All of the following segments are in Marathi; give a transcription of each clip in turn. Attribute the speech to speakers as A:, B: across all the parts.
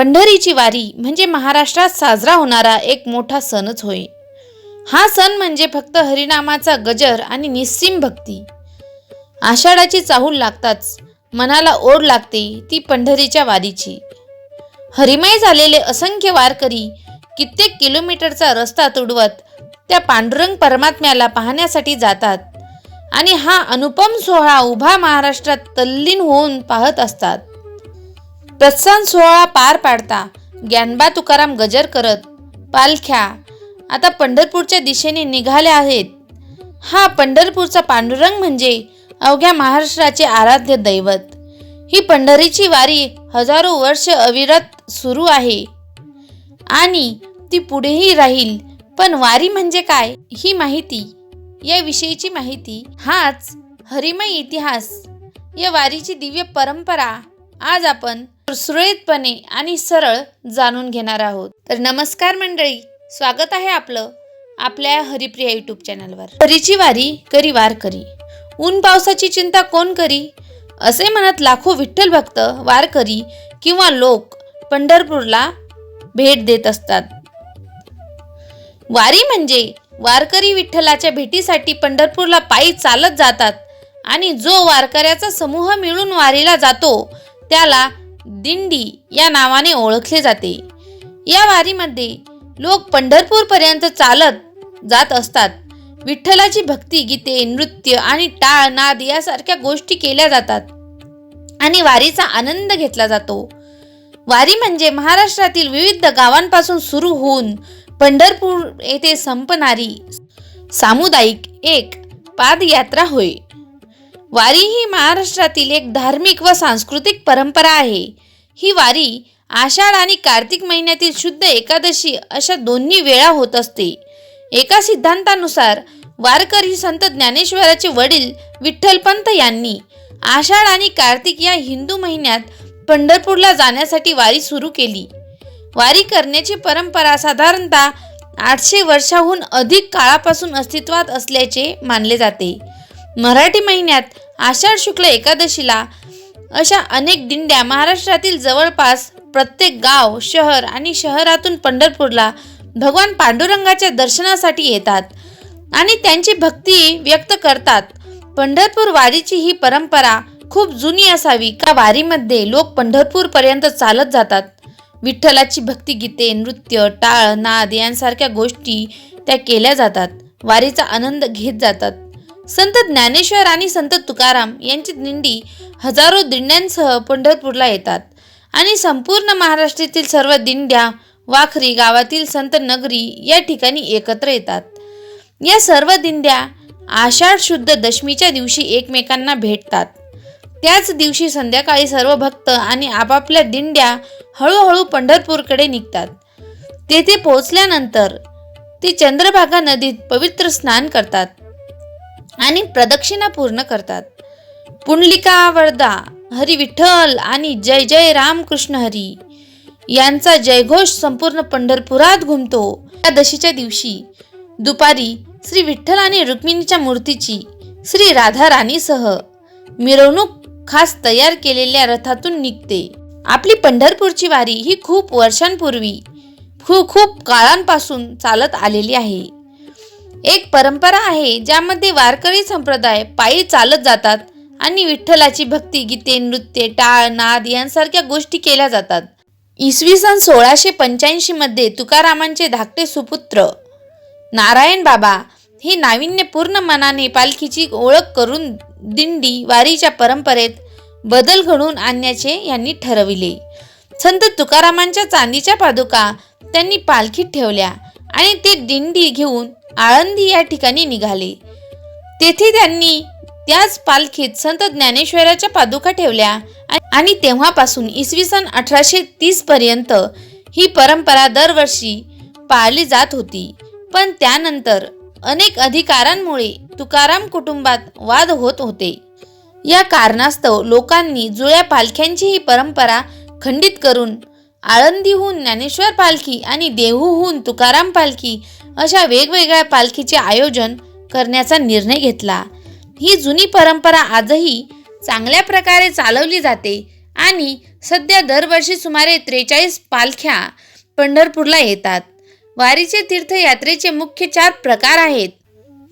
A: पंढरीची वारी म्हणजे महाराष्ट्रात साजरा होणारा एक मोठा सणच होय. हा सण म्हणजे फक्त हरिनामाचा गजर आणि निस्सीम भक्ती. आषाढाची चाहूल लागताच मनाला ओढ लागते ती पंढरीच्या वारीची. हरिमय झालेले असंख्य वारकरी कित्येक किलोमीटरचा रस्ता तुडवत त्या पांडुरंग परमात्म्याला पाहण्यासाठी जातात आणि हा अनुपम सोहळा उभा महाराष्ट्रात तल्लीन होऊन पाहत असतात. प्रस्थान सोहळा पार पाडता ज्ञानबा तुकाराम गजर करत पालख्या. आता पंढरपूरच्या दिशेने निघाल्या आहेत. हा पंढरपूरचा पांडुरंग म्हणजे अवघ्या महाराष्ट्राचे आराध्य दैवत. ही पंढरीची वारी हजारो वर्ष अविरत सुरू आहे. आणि ती पुढेही राहील पण वारी म्हणजे काय ही माहिती? या विषयीची माहिती हाच हरिमय इतिहास. या वारीची दिव्य परंपरा आज आपण सुरळीतपणे आणि सरळ जाणून घेणार आहोत. तर नमस्कार मंडळी स्वागत आहे आपलं आपल्या हरिप्रिया युट्यूब चॅनलवर हरीची वारी करी वार करी. ऊन पावसाची चिंता कोण करी? असे म्हणत लाखो विठ्ठल भक्त वारकरी किंवा लोक पंढरपूरला भेट देत असतात. वारी म्हणजे वारकरी विठ्ठलाच्या भेटीसाठी पंढरपूरला पायी चालत जातात आणि जो वारकऱ्याचा समूह मिळून वारीला जातो त्याला दिंडी या नावाने ओळखले जाते. या वारीमध्ये लोक पंढरपूरपर्यंत चालत जात असतात. विठ्ठलाची भक्ती गीते नृत्य आणि टाळ नाद यासारख्या गोष्टी केल्या जातात आणि वारीचा आनंद घेतला जातो. वारी म्हणजे महाराष्ट्रातील विविध गावांपासून सुरू होऊन पंढरपूर येथे संपणारी सामुदायिक एक पादयात्रा होय. वारी ही महाराष्ट्रातील एक धार्मिक व सांस्कृतिक परंपरा आहे. ही वारी आषाढ आणि कार्तिक महिन्यातील शुद्ध एकादशी अशा दोन्ही वेळा होत असते. एका सिद्धांतानुसार वारकरी संत ज्ञानेश्वराचे वडील विठ्ठलपंत यांनी आषाढ आणि कार्तिक या हिंदू महिन्यात पंढरपूरला जाण्यासाठी वारी सुरू केली. वारी करण्याची परंपरा साधारणतः आठशे वर्षाहून अधिक काळापासून अस्तित्वात असल्याचे मानले जाते. मराठी महिन्यात आषाढ शुक्ल एकादशीला अशा अनेक दिंड्या महाराष्ट्रातील जवळपास प्रत्येक गाव शहर आणि शहरातून पंढरपूरला भगवान पांडुरंगाच्या दर्शनासाठी येतात आणि त्यांची भक्ती व्यक्त करतात. पंढरपूर वारीची ही परंपरा खूप जुनी असावी का वारीमध्ये लोक पंढरपूरपर्यंत चालत जातात? विठ्ठलाची भक्तिगीते नृत्य टाळ नाद यांसारख्या गोष्टी त्या केल्या जातात. वारीचा आनंद घेत जातात. संत ज्ञानेश्वर आणि संत तुकाराम यांची दिंडी हजारो दिंड्यांसह पंढरपूरला येतात. आणि संपूर्ण महाराष्ट्रातील सर्व दिंड्या वाखरी गावातील संत नगरी या ठिकाणी एकत्र येतात. या सर्व दिंड्या आषाढ शुद्ध दशमीच्या दिवशी एकमेकांना भेटतात. त्याच दिवशी संध्याकाळी सर्व भक्त आणि आपापल्या दिंड्या हळूहळू पंढरपूरकडे निघतात. तेथे पोहोचल्यानंतर ते चंद्रभागा नदीत पवित्र स्नान करतात. आणि प्रदक्षिणा पूर्ण करतात. पुंडलिका वरदा हरी विठ्ठल आणि जय जय रामकृष्ण हरी यांचा जयघोष संपूर्ण पंढरपुरात घुमतो. या दशीच्या दिवशी दुपारी श्री विठ्ठल आणि रुक्मिणीच्या मूर्तीची श्री राधा राणीसह मिरवणूक खास तयार केलेल्या रथातून निघते. आपली पंढरपूरची वारी ही खूप वर्षांपूर्वी खूप खूप काळांपासून चालत आलेली आहे. एक परंपरा आहे ज्यामध्ये वारकरी संप्रदाय पायी चालत जातात आणि विठ्ठलाची भक्ती गीते नृत्य टाळ नाद यांसारख्या गोष्टी केल्या जातात. इसवी सन सोळाशे पंच्याऐंशी मध्ये तुकारामांचे धाकटे सुपुत्र नारायण बाबा हे नाविन्यपूर्ण मनाने पालखीची ओळख करून दिंडी वारीच्या परंपरेत बदल घडवून आणण्याचे यांनी ठरविले. संत तुकारामांच्या चांदीच्या पादुका त्यांनी पालखीत ठेवल्या आणि ते दिंडी घेऊन आळंदी या ठिकाणी निघाले. तेथे त्यांनी त्याच पालखीत संत ज्ञानेश्वराच्या पादुका ठेवल्या आणि तेव्हापासून इसवी सन अठराशे तीस पर्यंत ही परंपरा दरवर्षी पाळली जात होती. पण त्यानंतर अनेक अधिकारांमुळे तुकाराम कुटुंबात वाद होत होते. या कारणास्तव लोकांनी जुळ्या पालख्यांची ही परंपरा खंडित करून आळंदीहून ज्ञानेश्वर पालखी आणि देहूहून तुकाराम पालखी अशा वेगवेगळ्या पालखीचे आयोजन करण्याचा निर्णय घेतला. ही जुनी परंपरा आजही चांगल्या प्रकारे चालवली जाते आणि सध्या दरवर्षी सुमारे त्रेचाळीस पालख्या पंढरपूरला येतात. वारीचे तीर्थयात्रेचे मुख्य चार प्रकार आहेत.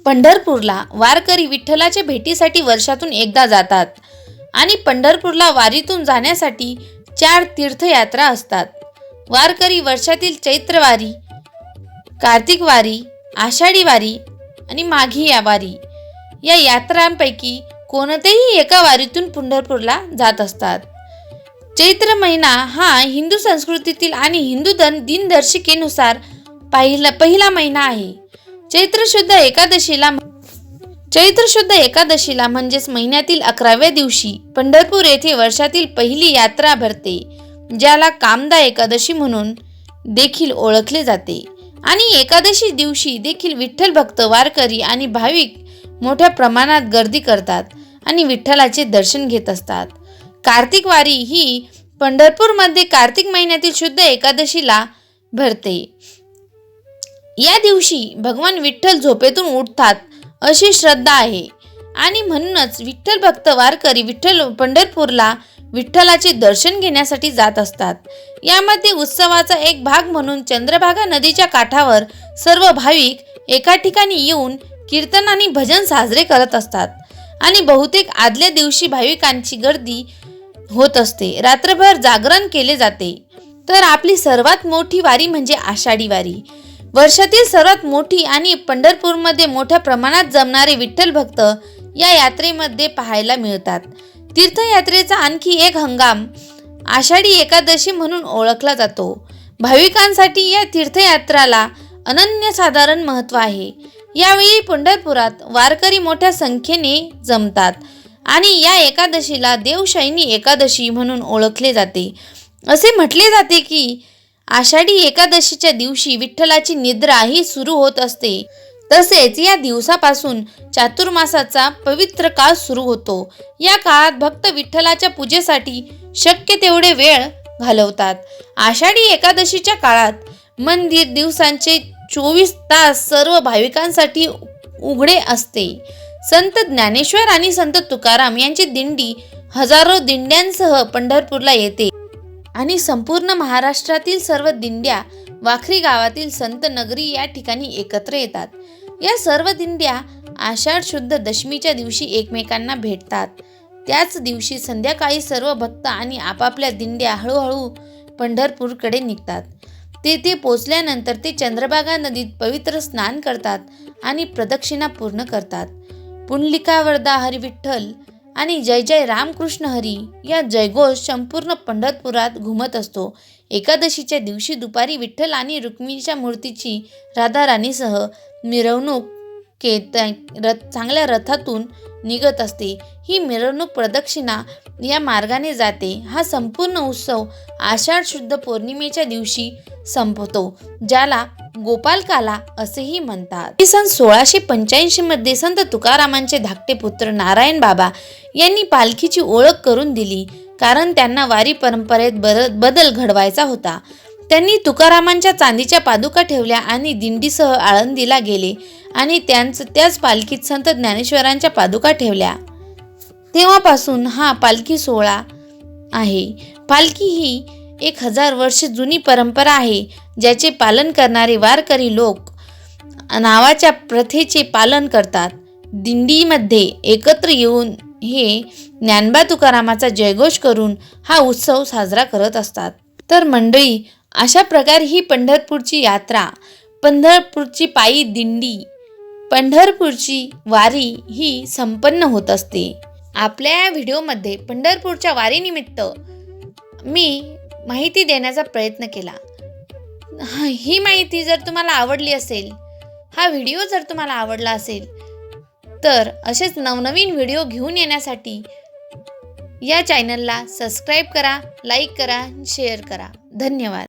A: पंढरपूरला वारकरी विठ्ठलाच्या भेटीसाठी वर्षातून एकदा जातात आणि पंढरपूरला वारीतून जाण्यासाठी चार तीर्थयात्रा असतात. वारकरी वर्षातील चैत्रवारी कार्तिक वारी आषाढी वारी आणि माघी या वारी या यात्रांपैकी कोणत्याही एका वारीतून पंढरपूरला जात असतात. चैत्र महिना हा हिंदू संस्कृतीतील आणि हिंदू दन दिनदर्शिकेनुसार पहिला पहिला महिना आहे. चैत्र शुद्ध एकादशीला चैत्र शुद्ध एकादशीला म्हणजेच महिन्यातील अकराव्या दिवशी पंढरपूर येथे वर्षातील पहिली यात्रा भरते ज्याला कामदा एकादशी म्हणून देखील ओळखले जाते. आणि एकादशी दिवशी देखील विठ्ठल भक्त वारकरी आणि भाविक मोठ्या प्रमाणात गर्दी करतात आणि विठ्ठलाचे दर्शन घेत असतात. कार्तिक वारी ही पंढरपूरमध्ये कार्तिक महिन्यातील शुद्ध एकादशीला भरते. या दिवशी भगवान विठ्ठल झोपेतून उठतात अशी श्रद्धा आहे. आणि म्हणूनच विठ्ठल भक्त वारकरी विठ्ठल पंढरपूरला विठ्ठलाचे दर्शन घेण्यासाठी जात असतात. यामध्ये उत्सवाचा एक भाग म्हणून चंद्रभागा नदीच्या काठावर सर्व भाविक एका ठिकाणी येऊन कीर्तन आणि भजन साजरे करत असतात. आणि बहुतेक आदल्या दिवशी भाविकांची गर्दी होत असते. रात्रभर जागरण केले जाते. तर आपली सर्वात मोठी वारी म्हणजे आषाढी वारी. वर्षातील सर्वात मोठी आणि पंढरपूरमध्ये मोठ्या प्रमाणात जमणारे विठ्ठल भक्त या यात्रेमध्ये पाहायला मिळतात. तीर्थयात्रेचा आणखी एक हंगाम आषाढी एकादशी म्हणून ओळखला जातो. भाविकांसाठी या तीर्थयात्राला अनन्यसाधारण महत्त्व आहे. यावेळी पंढरपुरात वारकरी मोठ्या संख्येने जमतात आणि या एकादशीला देवशैनी एकादशी म्हणून ओळखले जाते. असे म्हटले जाते की आषाढी एकादशीच्या दिवशी विठ्ठलाची निद्रा ही सुरू होत असते. तसेच या दिवसापासून चातुर्मासाचा पवित्र काळ सुरू होतो. या काळात भक्त विठ्ठलाच्या पूजेसाठी शक्य तेवढे वेळ घालवतात. आषाढी एकादशीच्या काळात मंदिर दिवसांचे चोवीस तास सर्व भाविकांसाठी उघडे असते. संत ज्ञानेश्वर आणि संत तुकाराम यांची दिंडी हजारो दिंड्यांसह पंढरपूरला येते. आणि संपूर्ण महाराष्ट्रातील सर्व दिंड्या वाखरी गावातील संत नगरी या ठिकाणी एकत्र येतात. या सर्व दिंड्या आषाढ शुद्ध दशमीच्या दिवशी एकमेकांना भेटतात. त्याच दिवशी संध्याकाळी सर्व भक्त आणि आपापल्या दिंड्या हळूहळू पंढरपूरकडे निघतात. तेथे पोचल्यानंतर ते चंद्रभागा नदीत पवित्र स्नान करतात आणि प्रदक्षिणा पूर्ण करतात. पुंडलिका वरदा आणि जय जय रामकृष्ण हरी या जयघोष संपूर्ण पंढरपुरात घुमत असतो. एकादशीच्या दिवशी दुपारी विठ्ठल आणि रुक्मिणीच्या मूर्तीची राधाराणीसह मिरवणूक के रथ चांगल्या रथातून निघत असते. ही मिरवणूक प्रदक्षिणा या मार्गाने जाते. हा संपूर्ण उत्सव आषाढ शुद्ध पौर्णिमेच्या दिवशी संपतो ज्याला गोपालकाला असेही म्हणतात. सन सोळाशे पंच्याऐंशी मध्ये संत तुकारामांचे धाकटे पुत्र नारायण बाबा यांनी पालखीची ओळख करून दिली कारण त्यांना वारी परंपरेत बदल घडवायचा होता. त्यांनी तुकारामांच्या चांदीच्या पादुका ठेवल्या आणि दिंडीसह आळंदीला गेले आणि त्यांच त्याच पालखीत संत ज्ञानेश्वरांच्या पादुका ठेवल्या. तेव्हापासून हा पालखी सोहळा आहे. पालखी ही एक हजार वर्ष जुनी परंपरा आहे ज्याचे पालन करणारे वारकरी लोक नावाच्या प्रथेचे पालन करतात. दिंडीमध्ये एकत्र येऊन हे ज्ञानबा तुकारामाचा जयघोष करून हा उत्सव साजरा करत असतात. तर मंडळी अशा प्रकारे ही पंढरपूरची यात्रा पंढरपूरची पायी दिंडी पंढरपूरची वारी ही संपन्न होत असते. आपल्या या व्हिडिओमध्ये पंढरपूरच्या वारीनिमित्त मी माहिती देण्याचा प्रयत्न केला. ही माहिती जर तुम्हाला आवडली असेल हा व्हिडिओ जर तुम्हाला आवडला असेल तर असेच नवनवीन व्हिडिओ घेऊन येण्यासाठी या चॅनलला सबस्क्राईब करा लाईक करा शेअर करा. धन्यवाद.